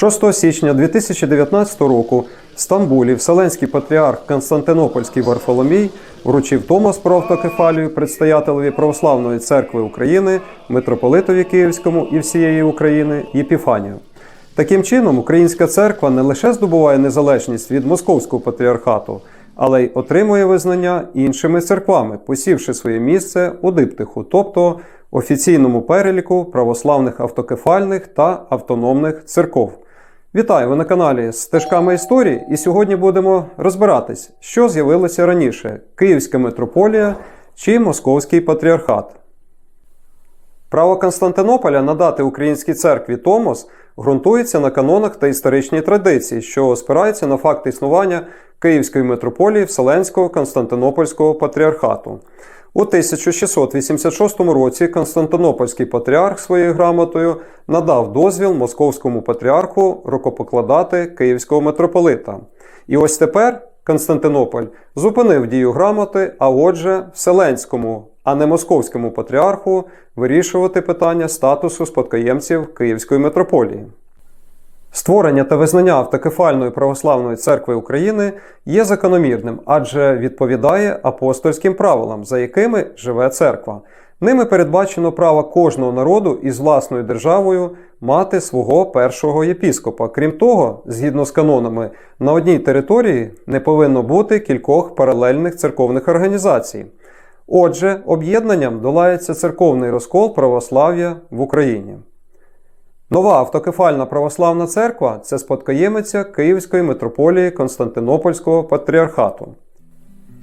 6 січня 2019 року в Стамбулі Вселенський патріарх Константинопольський Варфоломій вручив Томос про автокефалію предстоятелеві Православної церкви України, митрополитові Київському і всієї України Єпіфанію. Таким чином, українська церква не лише здобуває незалежність від московського патріархату, але й отримує визнання іншими церквами, посівши своє місце у диптиху, тобто офіційному переліку православних автокефальних та автономних церков. Вітаю! Ви на каналі Стежками історії, і сьогодні будемо розбиратись, що з'явилося раніше: Київська митрополія чи Московський патріархат. Право Константинополя надати українській церкві Томос ґрунтується на канонах та історичній традиції, що спираються на факт існування Київської митрополії Вселенського Константинопольського патріархату. У 1686 році Константинопольський патріарх своєю грамотою надав дозвіл московському патріарху рукопокладати київського митрополита. І ось тепер Константинополь зупинив дію грамоти, а отже, Вселенському, а не московському патріарху вирішувати питання статусу спадкоємців Київської митрополії. Створення та визнання автокефальної православної церкви України є закономірним, адже відповідає апостольським правилам, за якими живе церква. Ними передбачено право кожного народу із власною державою мати свого першого єпіскопа. Крім того, згідно з канонами, на одній території не повинно бути кількох паралельних церковних організацій. Отже, об'єднанням долається церковний розкол православ'я в Україні. Нова автокефальна православна церква це спадкоємиця Київської митрополії Константинопольського патріархату.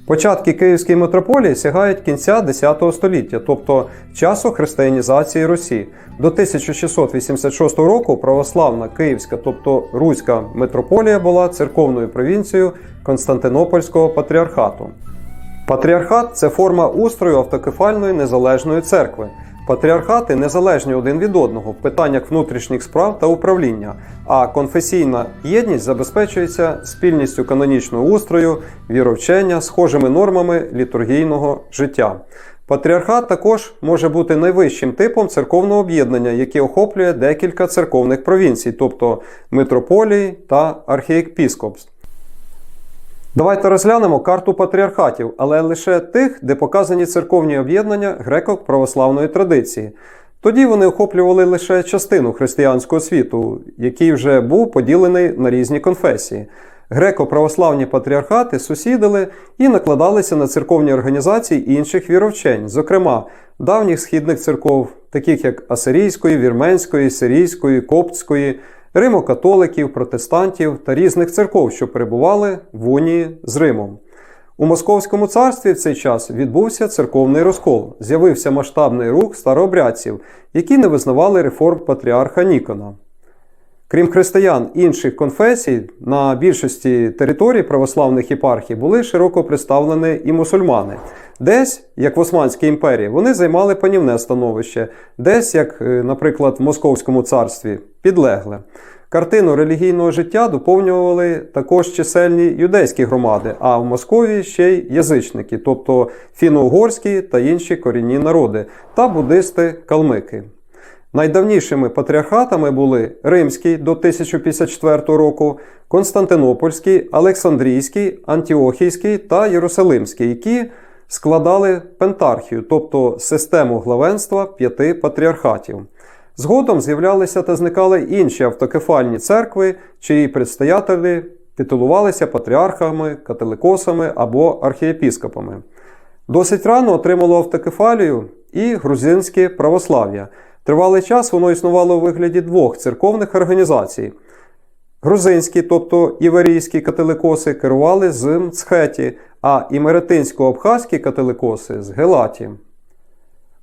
Початки Київської митрополії сягають кінця X століття, тобто часу християнізації Русі. До 1686 року православна Київська, тобто Руська митрополія була церковною провінцією Константинопольського патріархату. Патріархат це форма устрою автокефальної незалежної церкви. Патріархати незалежні один від одного в питаннях внутрішніх справ та управління, а конфесійна єдність забезпечується спільністю канонічного устрою, віровчення, схожими нормами літургійного життя. Патріархат також може бути найвищим типом церковного об'єднання, яке охоплює декілька церковних провінцій, тобто митрополії та архієпіскопств. Давайте розглянемо карту патріархатів, але лише тих, де показані церковні об'єднання греко-православної традиції. Тоді вони охоплювали лише частину християнського світу, який вже був поділений на різні конфесії. Греко-православні патріархати сусідили і накладалися на церковні організації інших віровчень, зокрема давніх східних церков, таких як Асирійської, Вірменської, Сирійської, Коптської, римокатоликів, протестантів та різних церков, що перебували в унії з Римом. У Московському царстві в цей час відбувся церковний розкол, з'явився масштабний рух старообрядців, які не визнавали реформ патріарха Нікона. Крім християн інших конфесій, на більшості територій православних єпархій були широко представлені і мусульмани. Десь, як в Османській імперії, вони займали панівне становище, десь, як, е, наприклад, в Московському царстві, підлегле. Картину релігійного життя доповнювали також чисельні юдейські громади, а в Московії ще й язичники, тобто фіно-угорські та інші корінні народи, та буддисти-калмики. Найдавнішими патріархатами були Римський до 1054 року, Константинопольський, Олександрійський, Антіохійський та Єрусалимський, які складали пентархію, тобто систему главенства п'яти патріархатів. Згодом з'являлися та зникали інші автокефальні церкви, чиї предстоятелі титулувалися патріархами, католикосами або архієпіскопами. Досить рано отримало автокефалію і грузинське православ'я. Тривалий час воно існувало у вигляді двох церковних організацій. Грузинські, тобто іверійські католикоси, керували з Мцхеті, а імеретинсько-абхазькі католикоси з Гелаті.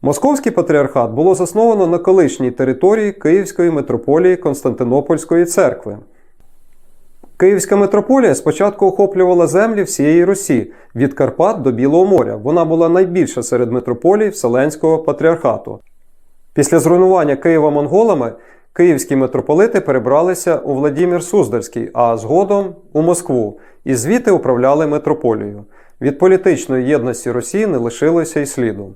Московський патріархат було засновано на колишній території Київської митрополії Константинопольської церкви. Київська митрополія спочатку охоплювала землі всієї Русі від Карпат до Білого моря. Вона була найбільша серед митрополій Вселенського патріархату. Після зруйнування Києва монголами київські митрополити перебралися у Владімір Суздальський, а згодом у Москву, і звідти управляли митрополією. Від політичної єдності Росії не лишилося й сліду.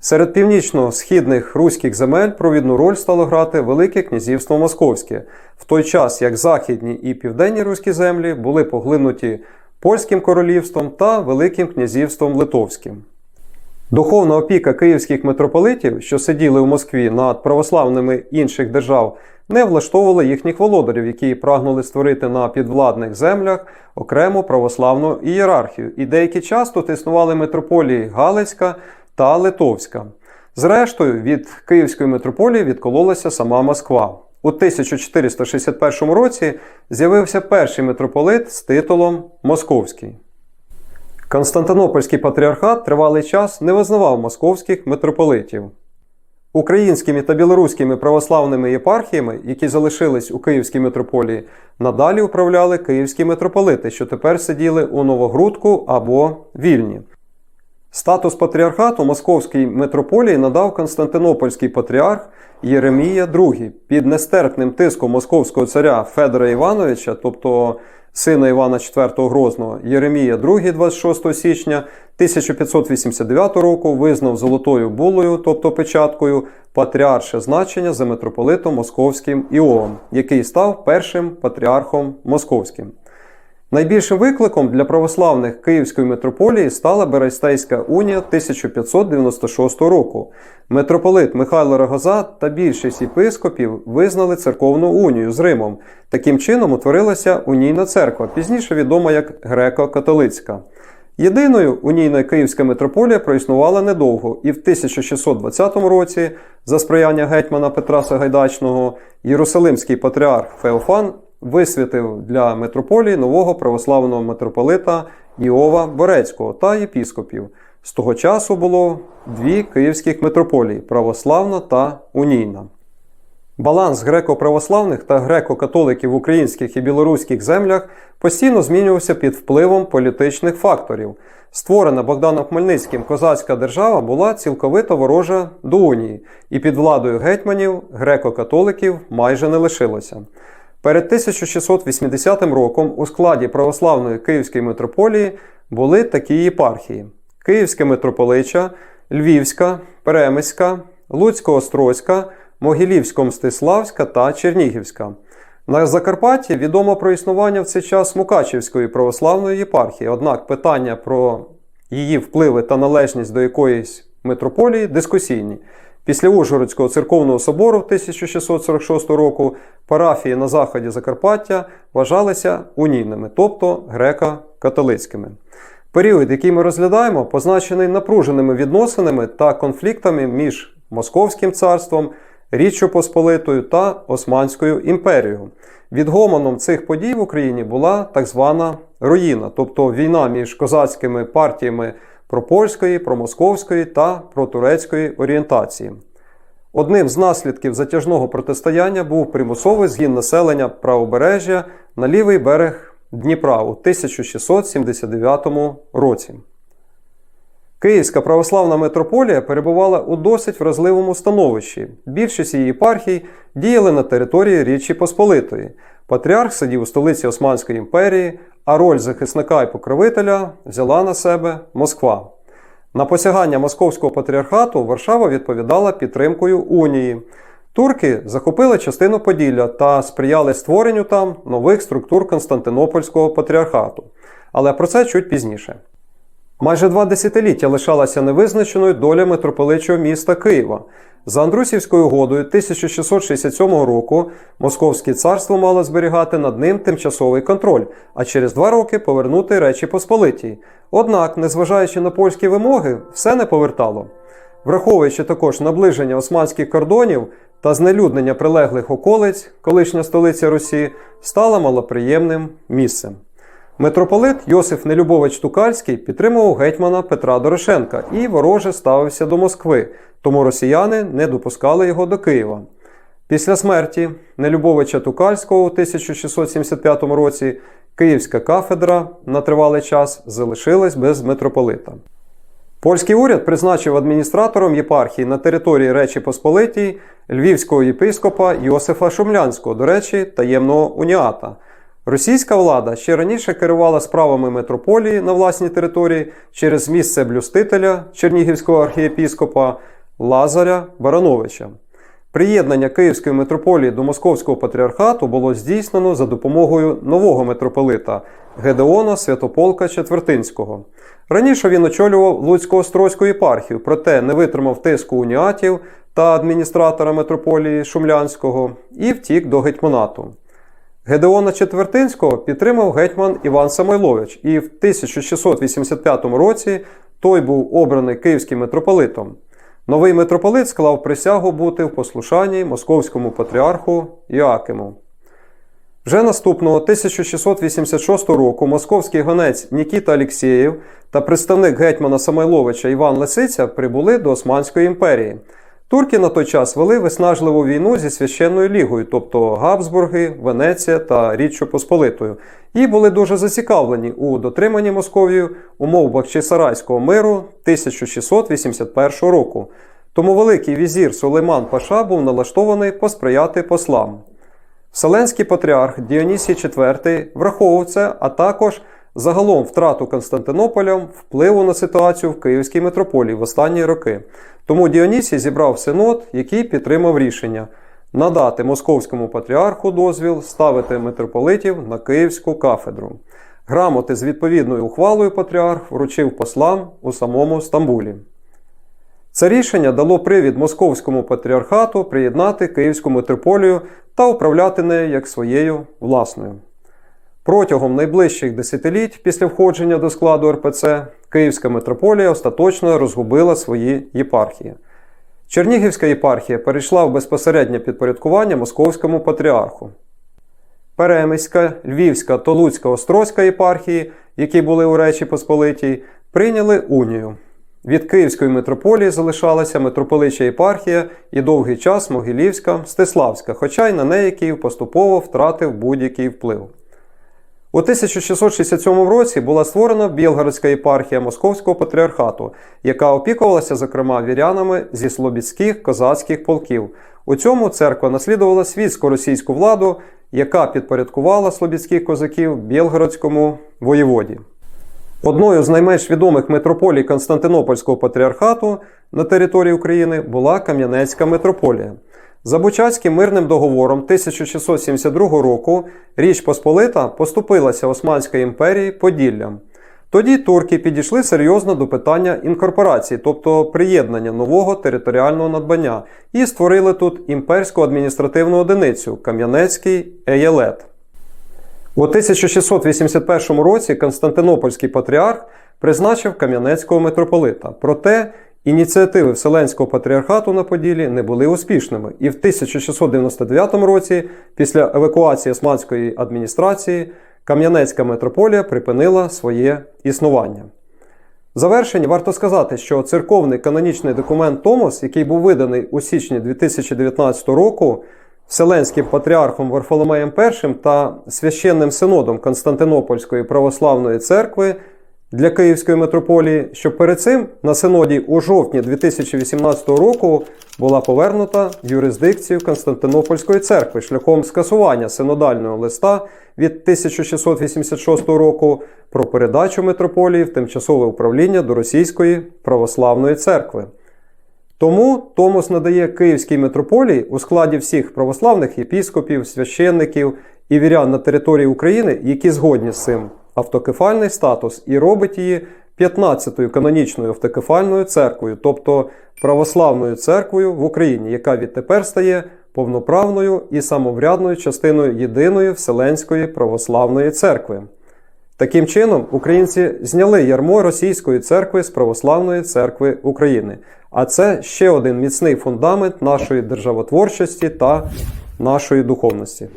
Серед північно-східних руських земель провідну роль стало грати Велике князівство Московське, в той час як західні і південні руські землі були поглинуті польським королівством та Великим князівством Литовським. Духовна опіка київських митрополитів, що сиділи у Москві над православними інших держав, не влаштовувала їхніх володарів, які прагнули створити на підвладних землях окрему православну ієрархію, і деякий час тут існували митрополії Галицька та Литовська. Зрештою, від Київської митрополії відкололася сама Москва. У 1461 році з'явився перший митрополит з титулом Московський. Константинопольський патріархат тривалий час не визнавав московських митрополитів. Українськими та білоруськими православними єпархіями, які залишились у Київській митрополії, надалі управляли київські митрополити, що тепер сиділи у Новогрудку або Вільні. Статус патріархату Московській митрополії надав Константинопольський патріарх Єремія II під нестерпним тиском московського царя Федора Івановича, тобто сина Івана IV Грозного, Єремія II 26 січня 1589 року визнав золотою булою, тобто печаткою, патріарше значення за митрополитом Московським Іовом, який став першим патріархом Московським. Найбільшим викликом для православних Київської митрополії стала Берестейська унія 1596 року. Митрополит Михайло Рогоза та більшість єпископів визнали церковну унію з Римом. Таким чином утворилася унійна церква, пізніше відома як греко-католицька. Єдиною унійна Київська митрополія проіснувала недовго, і в 1620 році, за сприяння гетьмана Петра Сагайдачного, Єрусалимський патріарх Феофан висвятив для митрополії нового православного митрополита Іова Борецького та єпіскопів. З того часу було дві київських митрополії православна та унійна. Баланс греко-православних та греко-католиків в українських і білоруських землях постійно змінювався під впливом політичних факторів. Створена Богданом Хмельницьким козацька держава була цілковито ворожа до унії, і під владою гетьманів греко-католиків майже не лишилося. Перед 1680 роком у складі православної Київської митрополії були такі єпархії: Київська митрополича, Львівська, Перемиська, Луцько-Острозька, Могилівсько-Мстиславська та Чернігівська. На Закарпатті відомо про існування в цей час Мукачівської православної єпархії, однак питання про її впливи та належність до якоїсь митрополії дискусійні. Після Ужгородського церковного собору 1646 року парафії на заході Закарпаття вважалися унійними, тобто греко-католицькими. Період, який ми розглядаємо, позначений напруженими відносинами та конфліктами між Московським царством, Річчю Посполитою та Османською імперією. Відгомоном цих подій в Україні була так звана руїна, тобто війна між козацькими партіями пропольської, промосковської та протурецької орієнтації. Одним з наслідків затяжного протистояння був примусовий згін населення правобережжя на лівий берег Дніпра у 1679 році. Київська православна митрополія перебувала у досить вразливому становищі. Більшість її єпархій діяли на території Річі Посполитої. Патріарх сидів у столиці Османської імперії, а роль захисника і покровителя взяла на себе Москва. На посягання Московського патріархату Варшава відповідала підтримкою унії. Турки захопили частину Поділля та сприяли створенню там нових структур Константинопольського патріархату. Але про це чуть пізніше. Майже два десятиліття лишалася невизначеною доля митрополичого міста Києва. За Андрусівською угодою 1667 року Московське царство мало зберігати над ним тимчасовий контроль, а через два роки повернути Речі Посполитій. Однак, незважаючи на польські вимоги, все не повертало. Враховуючи також наближення османських кордонів та знелюднення прилеглих околиць, колишня столиця Русі стала малоприємним місцем. Митрополит Йосиф Нелюбович Тукальський підтримував гетьмана Петра Дорошенка і вороже ставився до Москви, тому росіяни не допускали його до Києва. Після смерті Нелюбовича Тукальського у 1675 році Київська кафедра на тривалий час залишилась без митрополита. Польський уряд призначив адміністратором єпархії на території Речі Посполитій львівського єпископа Йосифа Шумлянського, до речі, таємного уніата. Російська влада ще раніше керувала справами митрополії на власній території через місце блюстителя Чернігівського архієпіскопа Лазаря Барановича. Приєднання Київської митрополії до Московського патріархату було здійснено за допомогою нового митрополита Гедеона Святополка Четвертинського. Раніше він очолював Луцько-Острозьку єпархію, проте не витримав тиску уніатів та адміністратора митрополії Шумлянського і втік до гетьманату. Гедеона Четвертинського підтримав гетьман Іван Самойлович, і в 1685 році той був обраний київським митрополитом. Новий митрополит склав присягу бути в послушанні московському патріарху Іакиму. Вже наступного 1686 року московський гонець Нікіта Алєксєєв та представник гетьмана Самойловича Іван Лисиця прибули до Османської імперії. Турки на той час вели виснажливу війну зі священною лігою, тобто Габсбурги, Венеція та Річчю Посполитою, і були дуже зацікавлені у дотриманні Московією умов Бахчисарайського миру 1681 року. Тому великий візір Сулейман Паша був налаштований посприяти послам. Вселенський патріарх Діонісій IV враховував це, а також загалом втрату Константинополем впливу на ситуацію в Київській митрополії в останні роки. Тому Діонісій зібрав синод, який підтримав рішення надати московському патріарху дозвіл ставити митрополитів на Київську кафедру. Грамоти з відповідною ухвалою патріарх вручив послам у самому Стамбулі. Це рішення дало привід московському патріархату приєднати Київську митрополію та управляти нею як своєю власною. Протягом найближчих десятиліть після входження до складу РПЦ Київська митрополія остаточно розгубила свої єпархії. Чернігівська єпархія перейшла в безпосереднє підпорядкування московському патріарху. Перемиська, Львівська та Луцька Острозька єпархії, які були у Речі Посполитій, прийняли унію. Від Київської митрополії залишалася митрополича єпархія і довгий час Могилівська, Стиславська, хоча й на неї Київ поступово втратив будь-який вплив. У 1667 році була створена Білгородська єпархія Московського патріархату, яка опікувалася, зокрема, вірянами зі слобідських козацьких полків. У цьому церква наслідувала світсько російську владу, яка підпорядкувала слобідських козаків Білгородському воєводі. Одною з найменш відомих митрополій Константинопольського патріархату на території України була Кам'янецька митрополія. За Бучацьким мирним договором 1672 року Річ Посполита поступилася Османської імперії Поділлям. Тоді турки підійшли серйозно до питання інкорпорації, тобто приєднання нового територіального надбання, і створили тут імперську адміністративну одиницю Кам'янецький Еєлет. У 1681 році Константинопольський патріарх призначив Кам'янецького митрополита. Проте ініціативи Вселенського патріархату на Поділі не були успішними, і в 1699 році, після евакуації османської адміністрації, Кам'янецька митрополія припинила своє існування. В завершення варто сказати, що церковний канонічний документ Томос, який був виданий у січні 2019 року, Вселенським патріархом Варфоломеєм І та священним синодом Константинопольської православної церкви для Київської митрополії, що перед цим на синоді у жовтні 2018 року була повернута юрисдикцію Константинопольської церкви шляхом скасування синодального листа від 1686 року про передачу митрополії в тимчасове управління до Російської православної церкви. Тому Томос надає Київській митрополії у складі всіх православних єпіскопів, священників і вірян на території України, які згодні з цим, автокефальний статус і робить її 15-ю канонічною автокефальною церквою, тобто православною церквою в Україні, яка відтепер стає повноправною і самоврядною частиною єдиної Вселенської православної церкви. Таким чином, українці зняли ярмо Російської церкви з Православної церкви України. А це ще один міцний фундамент нашої державотворчості та нашої духовності.